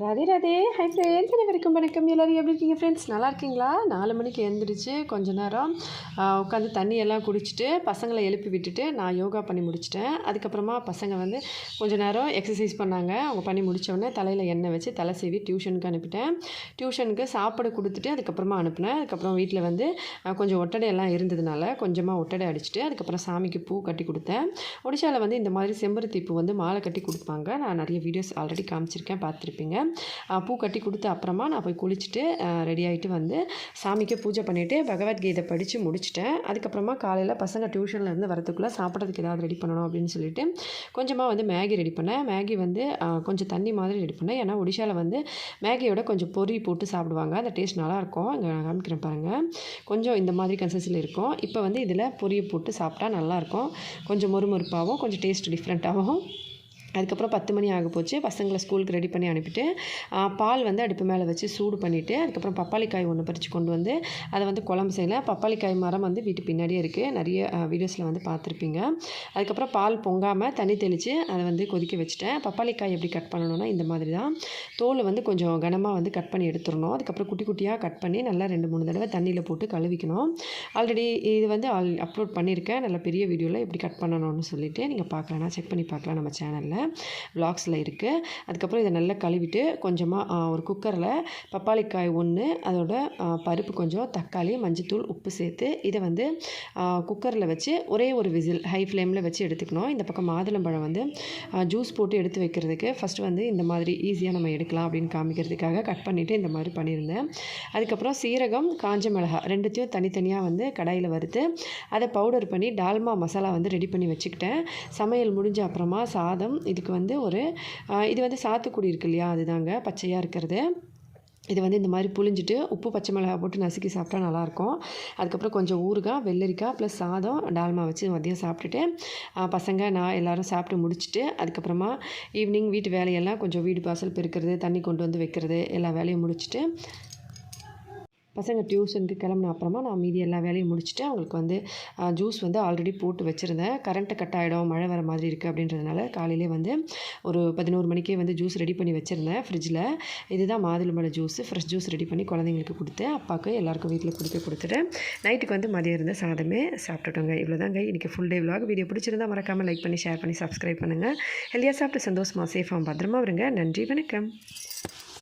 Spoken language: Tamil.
ராதே ராதே. ஹை ஃப்ரெண்ட்ஸ் அனைவருக்கும் வணக்கம். எல்லோரும் எப்படி இருக்கீங்க ஃப்ரெண்ட்ஸ் நல்லா இருக்கீங்களா? நாலு மணிக்கு எழுந்திரிச்சு கொஞ்ச நேரம் உட்காந்து தண்ணி எல்லாம் குடிச்சிட்டு பசங்களை எழுப்பி விட்டுட்டு நான் யோகா பண்ணி முடிச்சிட்டேன். அதுக்கப்புறமா பசங்க வந்து கொஞ்ச நேரம் எக்ஸசைஸ் பண்ணாங்க. அவங்க பண்ணி முடித்தோடனே தலையில் எண்ணெய் வச்சு தலை சீவி டியூஷனுக்கு அனுப்பிட்டேன். டியூஷனுக்கு சாப்பாடு கொடுத்துட்டு அதுக்கப்புறமா அனுப்பினேன். அதுக்கப்புறம் வீட்டில் வந்து கொஞ்சம் ஒட்டடையெல்லாம் இருந்ததுனால கொஞ்சமாக ஒட்டடை அடிச்சுட்டு அதுக்கப்புறம் சாமிக்கு பூ கட்டி கொடுத்தேன். ஒடிஷாவில் வந்து இந்த மாதிரி செம்பருத்தி பூ வந்து மாலை கட்டி கொடுப்பாங்க. நான் நிறைய வீடியோஸ் ஆல்ரெடி காமிச்சிருக்கேன் பார்த்துருப்பீங்க. பூ கட்டி கொடுத்த அப்புறமா நான் போய் குளிச்சுட்டு ரெடி ஆகிட்டு வந்து சாமிக்கு பூஜை பண்ணிவிட்டு பகவத்கீதை படித்து முடிச்சிட்டேன். அதுக்கப்புறமா காலையில் பசங்க டியூஷன்லேருந்து வரதுக்குள்ளே சாப்பிட்றதுக்கு ஏதாவது ரெடி பண்ணணும் அப்படின்னு சொல்லிட்டு கொஞ்சமாக வந்து மேகி ரெடி பண்ணேன். மேகி வந்து கொஞ்சம் தண்ணி மாதிரி ரெடி பண்ணேன். ஏன்னா ஒடிஷாவில் வந்து மேகியோட கொஞ்சம் பொறி போட்டு சாப்பிடுவாங்க. அந்த டேஸ்ட் நல்லாயிருக்கும். இங்கே நான் காமிக்கிறேன் பாருங்கள் கொஞ்சம் இந்த மாதிரி கன்சிஸ்டில் இருக்கும். இப்போ வந்து இதில் பொரிய போட்டு சாப்பிட்டா நல்லாயிருக்கும். கொஞ்சம் மொறுமொறுப்பாகவும் கொஞ்சம் டேஸ்ட் டிஃப்ரெண்ட்டாகவும் அதுக்கப்புறம் பத்து மணி ஆக போச்சு. பசங்களை ஸ்கூலுக்கு ரெடி பண்ணி அனுப்பிட்டு பால் வந்து அடுப்பு மேலே வச்சு சூடு பண்ணிவிட்டு அதுக்கப்புறம் பப்பாளிக்காய் ஒன்று பறித்து கொண்டு வந்து அதை வந்து குழம்பு செய்யல. பப்பாளிக்காய் மரம் வந்து வீட்டு பின்னாடியே இருக்குது நிறைய வீடியோஸில் வந்து பார்த்துருப்பீங்க. அதுக்கப்புறம் பால் பொங்காமல் தண்ணி தெளித்து அதை வந்து கொதிக்க வச்சுட்டேன். பப்பாளிக்காய் எப்படி கட் பண்ணணும்னா இந்த மாதிரி தான். தோல் வந்து கொஞ்சம் கனமாக வந்து கட் பண்ணி எடுத்துடணும். அதுக்கப்புறம் குட்டி குட்டியாக கட் பண்ணி நல்லா ரெண்டு மூணு தடவை தண்ணியில் போட்டு கழுவிக்கணும். ஆல்ரெடி இது வந்து ஆல் அப்லோட் பண்ணியிருக்கேன். நல்ல பெரிய வீடியோவில் எப்படி கட் பண்ணணும்னு சொல்லிவிட்டு நீங்கள் பார்க்கலாம். செக் பண்ணி பார்க்கலாம் நம்ம சேனலில். விளாக்ஸில் இருக்குது அதுக்கப்புறம் இதை நல்லா கழுவிட்டு கொஞ்சமாக ஒரு குக்கரில் பப்பாளிக்காய் ஒன்று அதோட பருப்பு கொஞ்சம் தக்காளி மஞ்சத்தூள் உப்பு சேர்த்து இதை வந்து குக்கரில் வச்சு ஒரே ஒரு விசில் ஹை ஃப்ளேமில் வச்சு எடுத்துக்கணும். இந்த பக்கம் மாதுளம்பழம் வந்து ஜூஸ் போட்டு எடுத்து வைக்கிறதுக்கு ஃபஸ்ட்டு வந்து இந்த மாதிரி ஈஸியாக நம்ம எடுக்கலாம் அப்படின்னு காமிக்கிறதுக்காக கட் பண்ணிவிட்டு இந்த மாதிரி பண்ணியிருந்தேன். அதுக்கப்புறம் சீரகம் காஞ்ச மிளகாய் ரெண்டுத்தையும் தனித்தனியாக வந்து கடாயில் வறுத்து அதை பவுடர் பண்ணி டால்மா மசாலா வந்து ரெடி பண்ணி வச்சுக்கிட்டேன். சமையல் முடிஞ்ச அப்புறமா சாதம் இதுக்கு வந்து ஒரு இது வந்து சாத்துக்குடி இருக்கு இல்லையா? அதுதாங்க பச்சையாக இருக்கிறது. இது வந்து இந்த மாதிரி புளிஞ்சிட்டு உப்பு பச்சை மிளகாய் போட்டு நசுக்கி சாப்பிட்டா நல்லாயிருக்கும். அதுக்கப்புறம் கொஞ்சம் ஊறுகாய் வெள்ளரிக்காய் ப்ளஸ் சாதம் டால்மா வச்சு மதியம் சாப்பிட்டுட்டு பசங்க நான் எல்லோரும் சாப்பிட்டு முடிச்சுட்டு அதுக்கப்புறமா ஈவினிங் வீட்டு வேலையெல்லாம் கொஞ்சம் வீடு வாசல் பெருக்கிறது தண்ணி கொண்டு வந்து வைக்கிறது எல்லா வேலையும் முடிச்சுட்டு பசங்க டியூஷனுக்கு கிளம்புன அப்புறமா நான் மீதி எல்லா வேலையும் முடிச்சுட்டு அவங்களுக்கு வந்து ஜூஸ் வந்து ஆல்ரெடி போட்டு வச்சுருந்தேன். கரண்ட்டு கட் ஆகிடும் மழை வர மாதிரி இருக்குது அப்படின்றதுனால காலையிலே வந்து ஒரு பதினோரு மணிக்கே வந்து ஜூஸ் ரெடி பண்ணி வச்சுருந்தேன் ஃப்ரிட்ஜில் இதுதான் மாதுளம்பழ ஜூஸ் ஃப்ரெஷ் ஜூஸ் ரெடி பண்ணி குழந்தைங்களுக்கு கொடுத்து அப்பாவுக்கு எல்லாருக்கும் வீட்டில் கொடுத்து கொடுத்துட்டு நைட்டுக்கு வந்து மதியம் இருந்த சாதமே சாப்பிட்டுட்டோங்க. இவ்வளோதாங்க இன்றைக்கி ஃபுல் டே விலாக் வீடியோ பிடிச்சிருந்தா மறக்காமல் லைக் பண்ணி ஷேர் பண்ணி சப்ஸ்கிரைப் பண்ணுங்கள் ஹெல்த்தியாக சாப்பிட்டு சந்தோஷமாக சேஃபாக பத்திரமா வருங்க நன்றி வணக்கம்.